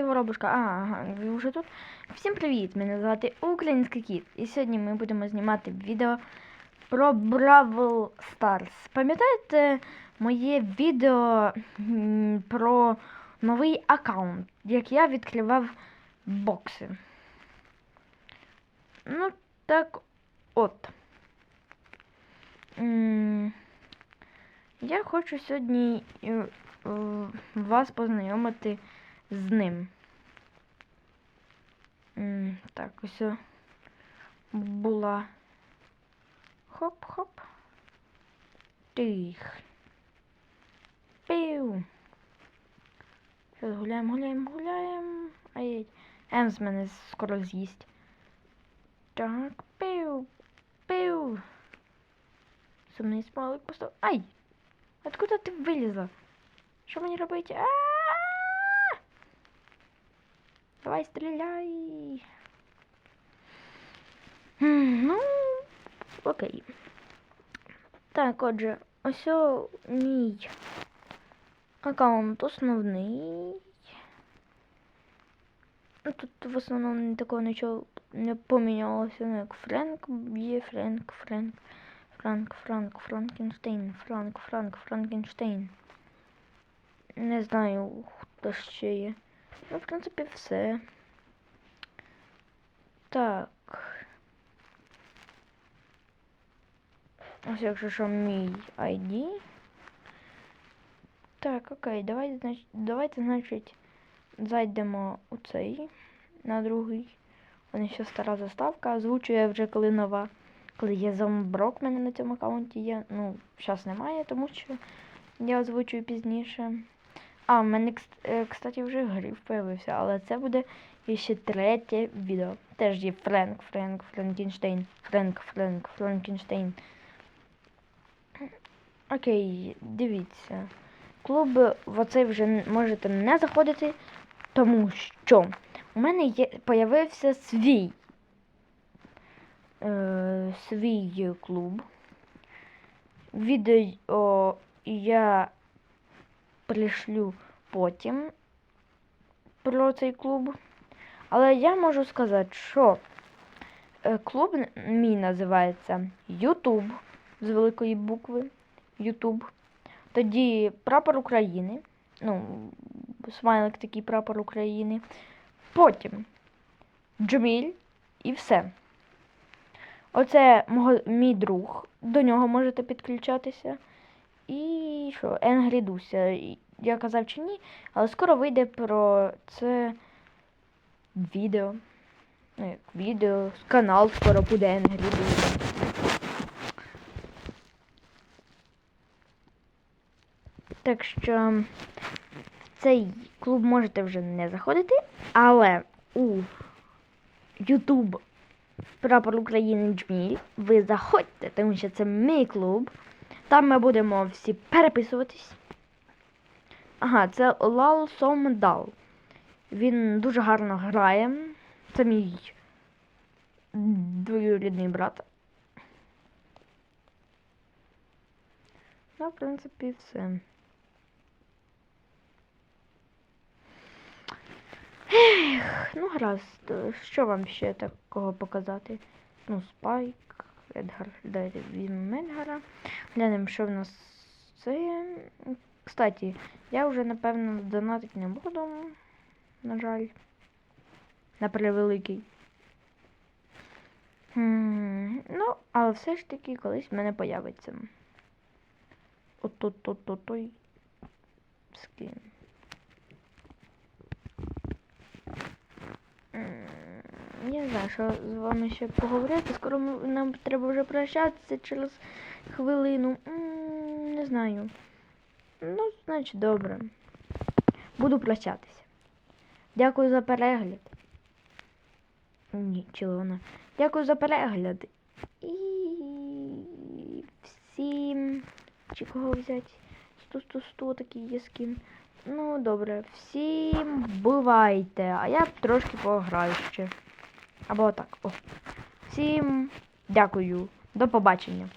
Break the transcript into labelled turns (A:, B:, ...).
A: ти воробушка? Ага, ви вже тут. Всім привіт! Мене звати Український Кіт. І сьогодні ми будемо знімати відео про Бравл Старс. Пам'ятаєте моє відео про новий аккаунт, як я відкривав бокси? Ну, так от. Я хочу сьогодні е, е, вас познайомити з ним. Так, ось була. Хоп-хоп. Тих. Пів. Зараз гуляємо, гуляємо, гуляємо. Ай-яй. Емс мене скоро з'їсть. Так, пив, пив. Сумний смайлик постав. Ай! Откуда ти вилізла? Що мені робити? А! Давай стріляй. Ну, окей. Так, отже, ось мій аккаунт основний. Ну, Тут в основному такого нічого не помінялося, ну як Френк є Френк, Френк, Франк, Франк, Франкенштейн, Франк, Франк, Франкенштейн. Не знаю, хто ще є. Ну, в принципі, все. Так. Ось якщо що мій ID. Так, окей, давайте, значить, давайте, значить, зайдемо у цей на другий. Вони ще стара заставка, озвучує вже коли нова. Коли є зомброк в мене на цьому аккаунті є. Ну, зараз немає, тому що я озвучую пізніше. А, в мене, е, кстати, вже гриф появився, але це буде ще третє відео. Теж є Френк, Френк, Франкенштейн, Френк, Френк, Франкенштейн. Окей, дивіться. Клуб в оцей вже можете не заходити, тому що у мене є, появився свій е, свій клуб. Відео я пришлю потім про цей клуб. Але я можу сказати, що е, клуб мій називається YouTube з великої букви YouTube. Тоді прапор України. Ну, смайлик такий прапор України. Потім Джміль і все. Оце мій друг. До нього можете підключатися. І що? Енгрі Дуся. І Я казав чи ні, але скоро вийде про це відео. Ну, як відео, канал скоро буде Енгрі Так що в цей клуб можете вже не заходити, але у YouTube Прапор України Джміль ви заходьте, тому що це мій клуб. Там ми будемо всі переписуватись. Ага, це Лал Сомдал. Він дуже гарно грає. Це мій двоюрідний брат. Ну, в принципі, все. Ех, ну гаразд, що вам ще такого показати? Ну, Спайк, Едгар, дайте візьмемо Едгара. Глянемо, що в нас це. Кстати, я вже напевно донатити не буду. На жаль. На превеликий. Ну, але все ж таки колись в мене появиться. От-от-от-от-той скин. Я не знаю, що з вами ще поговорити. Скоро нам треба вже прощатися через хвилину. М, Не знаю. Ну, значить, добре. Буду прощатися. Дякую за перегляд. Ні, Чилона. Дякую за перегляд. І всім. Чи кого взяти? Сто, сто, сто такий є скін. Ну, добре, всім бувайте. А я трошки пограю ще. Або так. О. Всім дякую. До побачення.